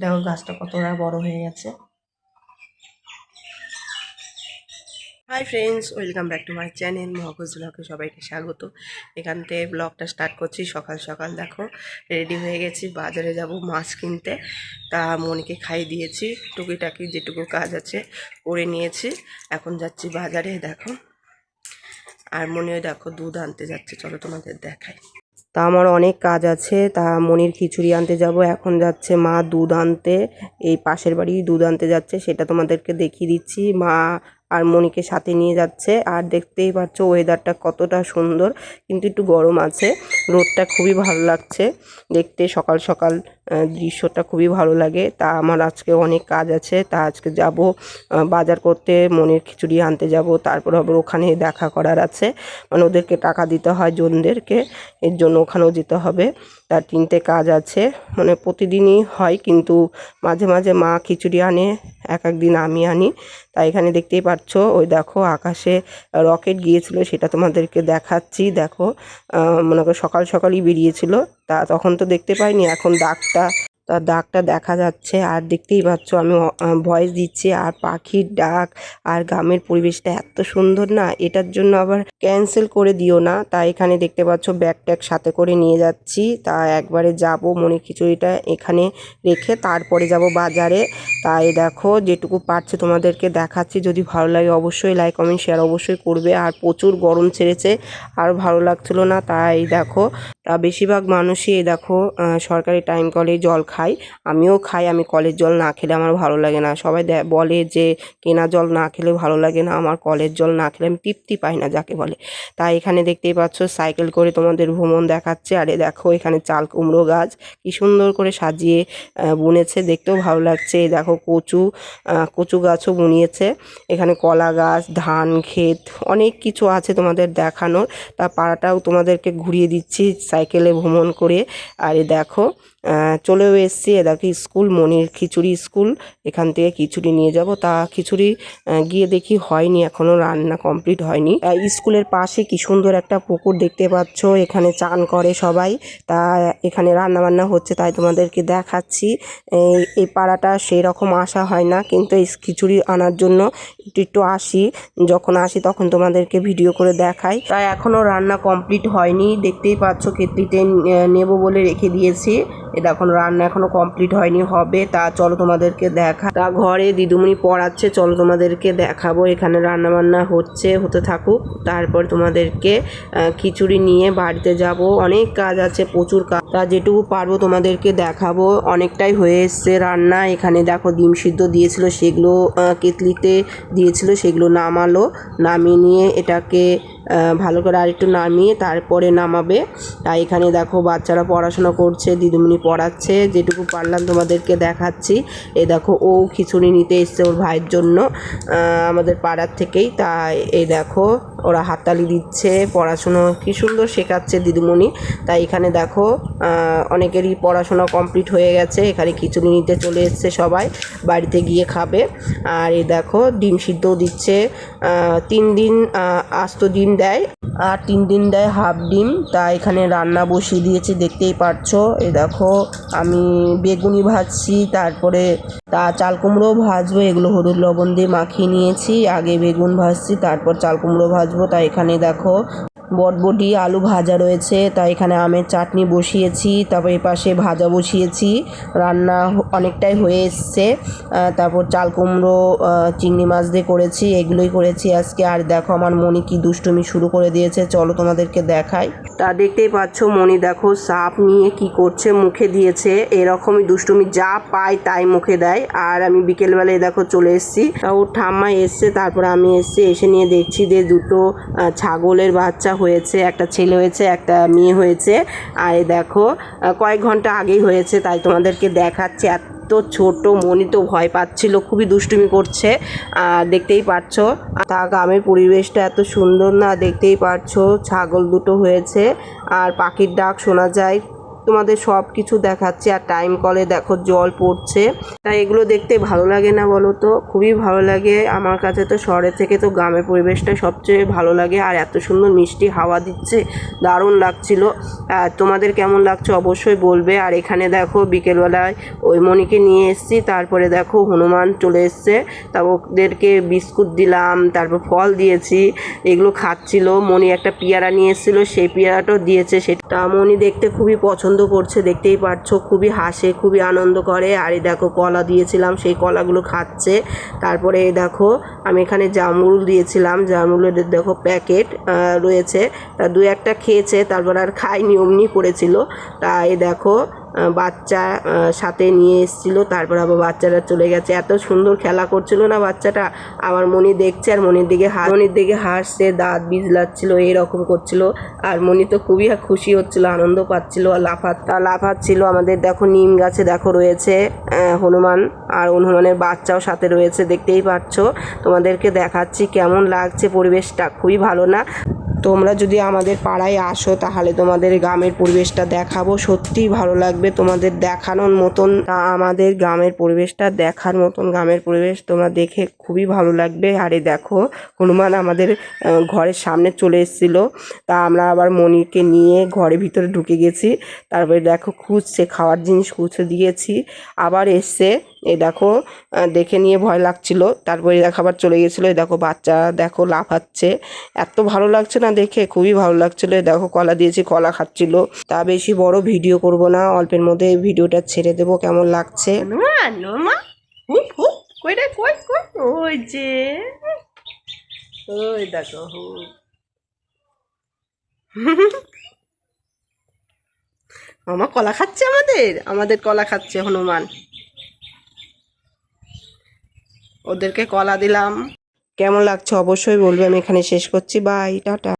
দেখো গাছটা কতটা বড় হয়ে গেছে। Hi friends welcome back to my channel মহকুজ ব্লগে সবাইকে স্বাগত। এখান থেকে ব্লগটা স্টার্ট করছি সকাল সকাল, দেখো রেডি হয়ে গেছি, বাজারে যাব মাছ কিনতে। তা মনিকে খাই দিয়েছি, টুকিটাকি যেটুকু কাজ আছে করে নিয়েছি। এখন যাচ্ছি বাজারে, দেখো। আর মনিও দেখো দুধ আনতে যাচ্ছে, চলো তোমাদের দেখাই। তা আমার অনেক কাজ আছে। তা মনির খিচুড়ি আনতে যাব। এখন যাচ্ছে মা দুধ আনতে। এই পাশের বাড়ি দুধ আনতে যাচ্ছে, সেটা তোমাদেরকে দেখিয়ে দিচ্ছি। মা আর মনিকে সাথে নিয়ে যাচ্ছে। আর দেখতেই পাচ্ছ ওয়েদারটা কতটা সুন্দর। কিন্তু একটু গরম আছে। রোদটা খুবই ভালো লাগছে। দেখতে সকাল সকাল দৃশ্যটা খুবই ভালো লাগে। তা আমার আজকে অনেক কাজ আছে। তা আজকে যাব বাজার করতে, মনের খিচুড়ি আনতে যাব। তারপর আবার ওখানে দেখা করার আছে। মানে ওদেরকে টাকা দিতে হয় জনদেরকে, এর জন্য ওখানেও যেতে হবে। তার তিনটে কাজ আছে। মানে প্রতিদিনই হয় কিন্তু মাঝে মাঝে মা খিচুড়ি আনে, এক এক দিন আমি আনি। তাই এখানে দেখতেই পাচ্ছ, ওই দেখো আকাশে রকেট গিয়েছিল, সেটা তোমাদেরকে দেখাচ্ছি। দেখো মনে করো সকাল সকালই বেরিয়েছিল। তা তখন তো দেখতে পাইনি, এখন দাগটা তার দাগটা দেখা যাচ্ছে। আর দেখতেই পাচ্ছ আমি ভয়েস দিচ্ছি। আর পাখির ডাক আর গ্রামের পরিবেশটা এত সুন্দর না, এটার জন্য আবার ক্যান্সেল করে দিও না। তাই এখানে দেখতে পাচ্ছ ব্যাগ ট্যাগ সাথে করে নিয়ে যাচ্ছি। তা একবারে যাব মনে খিচুড়িটা এখানে রেখে তারপরে যাব বাজারে। তাই দেখো যেটুকু পারছে তোমাদেরকে দেখাচ্ছি। যদি ভালো লাগে অবশ্যই লাইক কমেন্ট শেয়ার অবশ্যই করবে। আর প্রচুর গরম ছেড়েছে। আর ভালো লাগছিল না, তাই দেখো তা বেশিরভাগ মানুষই দেখো সরকারি টাইম কলে জল খায়। আমিও খাই, আমি কলের জল না খেলে আমার ভালো লাগে না। সবাই বলে যে, কেনা জল না খেলে ভালো লাগে না, আমার কলের জল না খেলে আমি তৃপ্তি পাই না যাকে বলে। তাই এখানে দেখতেই পাচ্ছ সাইকেল করে তোমাদের ভ্রমণ দেখাচ্ছে। আরে দেখো, এখানে চাল কুমড়ো গাছ, কি সুন্দর করে সাজিয়ে বুনেছে। দেখতেও ভালো লাগছে। দেখো, কচু কচু গাছও বুনিয়েছে। এখানে কলা গাছ, ধান, ক্ষেত, অনেক কিছু আছে তোমাদের দেখানোর। তা পাড়াটাও তোমাদেরকে ঘুরিয়ে দিচ্ছি। সাইকেলে ভ্রমণ করে। আর দেখো চলেও এসছি এ দেখো স্কুল, মনির খিচুড়ি স্কুল, এখান থেকে খিচুড়ি নিয়ে যাব। তা খিচুড়ি গিয়ে দেখি হয়নি, এখনও রান্না কমপ্লিট হয়নি। স্কুলের পাশে কি সুন্দর একটা পুকুর দেখতে পাচ্ছ, এখানে চান করে সবাই। তা এখানে রান্না বান্না হচ্ছে, তাই তোমাদেরকে দেখাচ্ছি। এই পাড়াটা সেই রকম আসা হয় না, কিন্তু এই খিচুড়ি আনার জন্য একটু একটু আসি। যখন আসি তখন তোমাদেরকে ভিডিও করে দেখাই। তাই এখনও রান্না কমপ্লিট হয়নি, দেখতেই পাচ্ছ কেটলিতে নেব বলে রেখে দিয়েছি। এটা এখন রান্না এখনও কমপ্লিট হয়নি, হবে। তা চলো তোমাদেরকে দেখা। তা ঘরে দিদুমণি পড়াচ্ছে, চলো তোমাদেরকে দেখাবো। এখানে রান্না বান্না হচ্ছে, হতে থাকুক। তারপর তোমাদেরকে খিচুড়ি নিয়ে বাড়িতে যাব। অনেক কাজ আছে, প্রচুর কাজ। তা যেটুকু পারব তোমাদেরকে দেখাবো। অনেকটাই হয়ে এসছে রান্না। এখানে দেখো ডিম সিদ্ধ দিয়েছিল, সেগুলো কেতলিতে দিয়েছিল, সেগুলো নামালো। নামিয়ে নিয়ে এটাকে ভালো করে আরেকটু নামিয়ে তারপরে নামাবে। তাই এখানে দেখো বাচ্চারা পড়াশোনা করছে, দিদিমণি পড়াচ্ছে, যেটুকু পারলাম তোমাদেরকে দেখাচ্ছি। এ দেখো, ও খিচুড়ি নিতে এসছে ওর ভাইয়ের জন্য আমাদের পাড়ার থেকেই। তাই এই দেখো ওরা হাততালি দিচ্ছে, পড়াশুনো কি সুন্দর শেখাচ্ছে দিদিমণি। তাই এখানে দেখো অনেকেরই পড়াশোনা কমপ্লিট হয়ে গেছে, এখানে খিচুড়ি নিতে চলে এসছে সবাই, বাড়িতে গিয়ে খাবে। আর এই দেখো, ডিম সিদ্ধও দিচ্ছে তিন দিন আস্ত ডিম দেয়, আর তিন দিন দেয় হাফ ডিম। তা এখানে রান্না বসিয়ে দিয়েছি, দেখতেই পারছ। এ দেখো, আমি বেগুনি ভাজছি, তারপরে তা চাল কুমড়োও ভাজবো, এগুলো হলুদ লবণ দিয়ে মাখিয়ে নিয়েছি, আগে বেগুন ভাজছি, তারপর চাল কুমড়ো ভাজবো তাই এখানে দেখো। বটবটি, আলু ভাজা রয়েছে তা এখানে আমের চাটনি বসিয়েছি, তারপর এই পাশে ভাজা বসিয়েছি, রান্না অনেকটাই হয়ে এসছে তারপর চাল কুমড়ো চিংড়ি মাছ দিয়ে করেছি, এগুলোই করেছি আজকে, আর দেখো আমার মনি কি দুষ্টুমি শুরু করে দিয়েছে, চলো তোমাদেরকে দেখাই। তা দেখতেই পাচ্ছ মনি, দেখো সাপ নিয়ে কি করছে, মুখে দিয়েছে, এরকমই দুষ্টুমি যা পায় তাই মুখে দেয়, আর আমি বিকেলবেলায় দেখো চলে এসেছি, তা ওর ঠাম্মা এসছে, তারপরে আমি এসছি এসে নিয়ে দেখছি যে দুটো ছাগলের বাচ্চা হয়েছে, একটা ছেলে হয়েছে, একটা মেয়ে হয়েছে। আর দেখো কয়েক ঘণ্টা আগেই হয়েছে, তাই তোমাদেরকে দেখাচ্ছে। এত ছোট মনি তো ভয় পাচ্ছিল, খুবই দুষ্টুমি করছে। আর দেখতেই পাচ্ছ তা গ্রামের পরিবেশটা এত সুন্দর না, দেখতেই পাচ্ছ ছাগল দুটো হয়েছে। আর পাখির ডাক শোনা যায় তোমাদের সব কিছু দেখাচ্ছে আর টাইম কলে দেখো জল পড়ছে। তাই এগুলো দেখতে ভালো লাগে না বলো তো? খুবই ভালো লাগে। আমার কাছে তো শহরের থেকে তো গ্রামের পরিবেশটা সবচেয়ে ভালো লাগে। আর এত সুন্দর মিষ্টি হাওয়া দিচ্ছে, দারুণ লাগছিল। আর তোমাদের কেমন লাগছে অবশ্যই বলবে। আর এখানে দেখো বিকেলবেলায় ওই মণিকে নিয়ে এসেছি। তারপরে দেখো হনুমান চলে এসছে। তা ওদেরকে বিস্কুট দিলাম, তারপর ফল দিয়েছি, এগুলো খাচ্ছিল। মণি একটা পেয়ারা নিয়ে এসেছিল, সেই পেয়ারাটাও দিয়েছে। সেটা মণি দেখতে খুবই পছন্দ করছে, দেখতেই পাচ্ছ খুবই হাসে, খুবই আনন্দ করে। আর এই দেখো, কলা দিয়েছিলাম, সেই কলাগুলো খাচ্ছে। তারপরে এই দেখো, আমি এখানে জামরুল দিয়েছিলাম। জামরুলের দেখো প্যাকেট রয়েছে। তা দু একটা খেয়েছে, তারপর আর খায়নি অমনি পড়েছিল। তা এই দেখো বাচ্চা সাথে নিয়ে এসেছিল। তারপর আবার বাচ্চাটা চলে গেছে। এত সুন্দর খেলা করছিল না বাচ্চাটা? আমার মনি দেখছে আর মনির দিকে হা মনির দিকে হাসছে, দাঁত বিজলাচ্ছিল এইরকম করছিল। আর মনি তো খুবই খুশি হচ্ছিল, আনন্দ পাচ্ছিল আর লাফাত্তা লাফাচ্ছিল। আমাদের দেখো নিম গাছে দেখো রয়েছে হনুমান। আর হনুমানের বাচ্চাও সাথে রয়েছে, দেখতেই পাচ্ছ। তোমাদেরকে দেখাচ্ছি কেমন লাগছে পরিবেশটা। খুবই ভালো না? তোমরা যদি আমাদের পাড়ায় আসো, তাহলে তোমাদের গ্রামের পরিবেশটা দেখাবো। সত্যিই ভালো লাগবে তোমাদের দেখানোর মতন। আমাদের গ্রামের পরিবেশটা দেখার মতন গ্রামের পরিবেশ তোমরা দেখে খুবই ভালো লাগবে। আরে দেখো, হনুমান আমাদের ঘরের সামনে চলে এসেছিল। তা আমরা আবার মনিকে নিয়ে ঘরের ভিতরে ঢুকে গেছি। তারপরে দেখো খুঁজছে, খাওয়ার জিনিস খুঁজে দিয়েছি। আবার এসছে এই দেখো দেখে নিয়ে ভয় লাগছিল। তারপরে দেখো আবার চলে গেছিল। এই দেখো বাচ্চা দেখো লাফাচ্ছে। এত ভালো লাগছে না দেখে, খুবই ভালো লাগছিল। এই দেখো কলা দিয়েছি, কলা খাচ্ছিল। তা বেশি বড় ভিডিও করব না, অল্পের মধ্যে এই ভিডিওটা ছেড়ে দেবো, কেমন লাগছে? হুপ হুপ কই রে, কই কই? ওই যে, ওই দেখো মামা কলা খাচ্ছে আমাদের? আমাদের কলা খাচ্ছে হনুমান। ওদেরকে কলা দিলাম। কেমন লাগছে অবশ্যই বলবে আমি এখানে শেষ করছি। Bye tata.